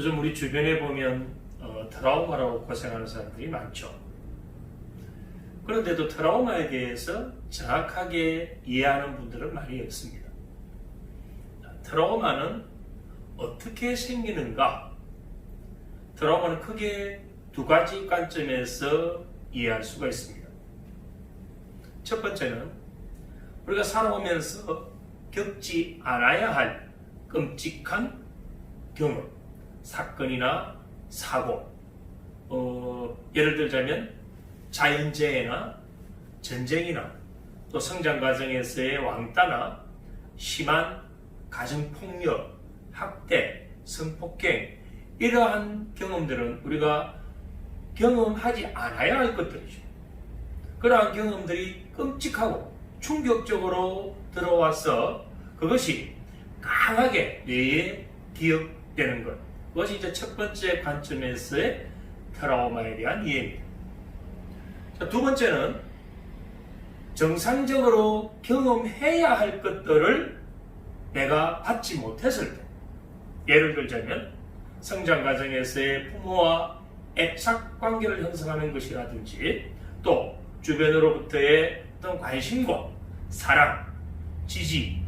요즘 우리 주변에 보면 어, 트라우마라고 고생하는 사람들이 많죠. 그런데도 트라우마에 대해서 정확하게 이해하는 분들은 많이 없습니다. 트라우마는 어떻게 생기는가? 트라우마는 크게 두 가지 관점에서 이해할 수가 있습니다. 첫 번째는 우리가 살아오면서 겪지 않아야 할 끔찍한 경험, 사건이나 사고, 어, 예를 들자면 자연재해나 전쟁이나 또 성장 과정에서의 왕따나 심한 가정폭력, 학대, 성폭행 이러한 경험들은 우리가 경험하지 않아야 할 것들이죠. 그러한 경험들이 끔찍하고 충격적으로 들어와서 그것이 강하게 뇌에 기억되는 것. 그것이 이제 첫 번째 관점에서의 트라우마에 대한 이해입니다. 자, 두 번째는 정상적으로 경험해야 할 것들을 내가 받지 못했을 때. 예를 들자면 성장 과정에서의 부모와 애착 관계를 형성하는 것이라든지 또 주변으로부터의 어떤 관심과 사랑, 지지,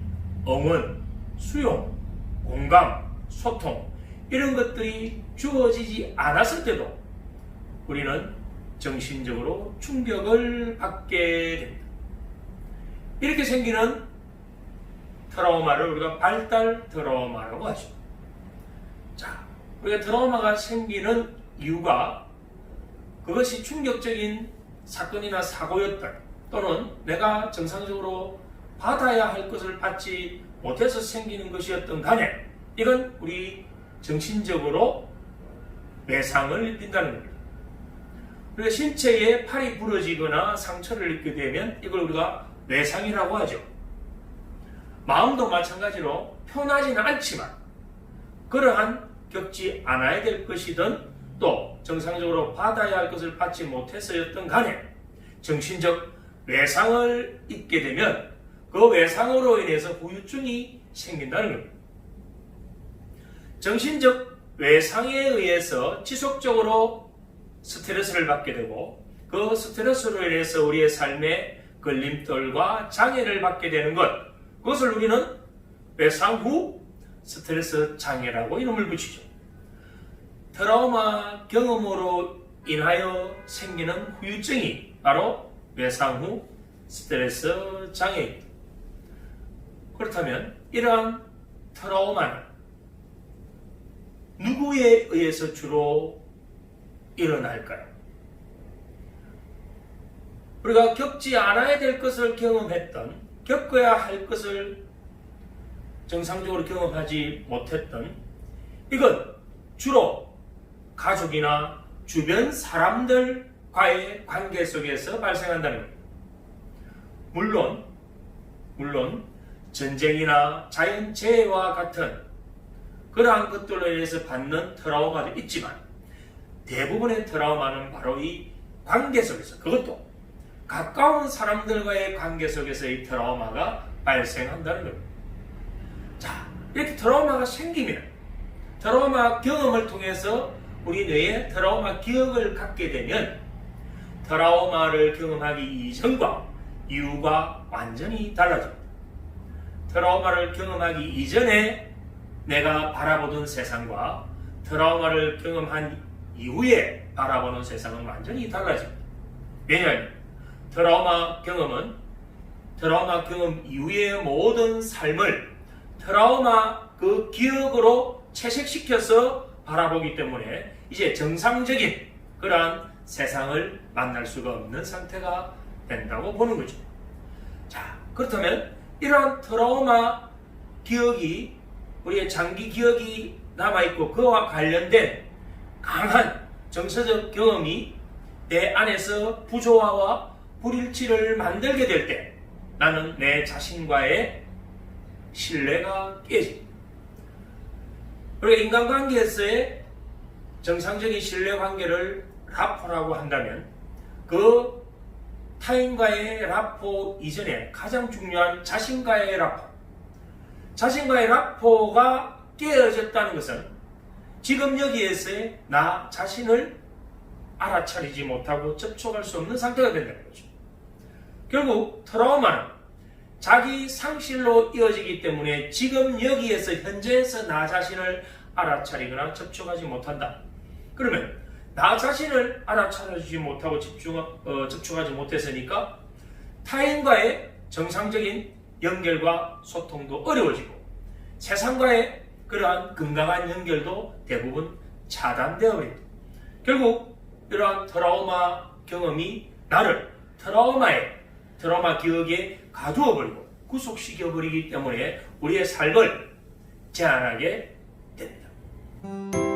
응원, 수용, 공감, 소통 이런 것들이 주어지지 않았을 때도 우리는 정신적으로 충격을 받게 됩니다. 이렇게 생기는 트라우마를 우리가 발달 트라우마라고 하죠. 자, 우리가 트라우마가 생기는 이유가 그것이 충격적인 사건이나 사고였던 또는 내가 정상적으로 받아야 할 것을 받지 못해서 생기는 것이었던 간에 이건 우리 정신적으로 외상을 입힌다는 겁니다. 우리가 신체에 팔이 부러지거나 상처를 입게 되면 이걸 우리가 외상이라고 하죠. 마음도 마찬가지로 편하지는 않지만 그러한 겪지 않아야 될 것이든 또 정상적으로 받아야 할 것을 받지 못해서였던 간에 정신적 외상을 입게 되면 그 외상으로 인해서 후유증이 생긴다는 겁니다. 정신적 외상에 의해서 지속적으로 스트레스를 받게 되고 그 스트레스로 인해서 우리의 삶에 걸림돌과 장애를 받게 되는 것 그것을 우리는 외상 후 스트레스 장애라고 이름을 붙이죠. 트라우마 경험으로 인하여 생기는 후유증이 바로 외상 후 스트레스 장애입니다. 그렇다면 이러한 트라우마는 누구에 의해서 주로 일어날까요? 우리가 겪지 않아야 될 것을 경험했던, 겪어야 할 것을 정상적으로 경험하지 못했던, 이건 주로 가족이나 주변 사람들과의 관계 속에서 발생한다는 겁니다. 물론, 물론, 전쟁이나 자연재해와 같은 그러한 것들로 인해서 받는 트라우마도 있지만 대부분의 트라우마는 바로 이 관계 속에서 그것도 가까운 사람들과의 관계 속에서 이 트라우마가 발생한다는 겁니다. 자, 이렇게 트라우마가 생기면 트라우마 경험을 통해서 우리 뇌에 트라우마 기억을 갖게 되면 트라우마를 경험하기 이전과 이후가 완전히 달라집니다. 트라우마를 경험하기 이전에 내가 바라보던 세상과 트라우마를 경험한 이후에 바라보는 세상은 완전히 달라집니다. 왜냐하면 트라우마 경험은 트라우마 경험 이후의 모든 삶을 트라우마 그 기억으로 채색시켜서 바라보기 때문에 이제 정상적인 그러한 세상을 만날 수가 없는 상태가 된다고 보는 거죠. 자, 그렇다면 이러한 트라우마 기억이 우리의 장기 기억이 남아있고 그와 관련된 강한 정서적 경험이 내 안에서 부조화와 불일치를 만들게 될 때 나는 내 자신과의 신뢰가 깨집니다. 인간관계에서의 정상적인 신뢰 관계를 라포라고 한다면 그 타인과의 라포 이전에 가장 중요한 자신과의 라포. 자신과의 라포가 깨어졌다는 것은 지금 여기에서의 나 자신을 알아차리지 못하고 접촉할 수 없는 상태가 된다는 거죠. 결국 트라우마는 자기 상실로 이어지기 때문에 지금 여기에서 현재에서 나 자신을 알아차리거나 접촉하지 못한다. 그러면 나 자신을 알아차리지 못하고 집중, 어, 접촉하지 못했으니까 타인과의 정상적인 연결과 소통도 어려워지고 세상과의 그러한 건강한 연결도 대부분 차단되어 버립니다. 결국 이러한 트라우마 경험이 나를 트라우마에 트라우마 기억에 가두어 버리고 구속시켜 버리기 때문에 우리의 삶을 제한하게 됩니다.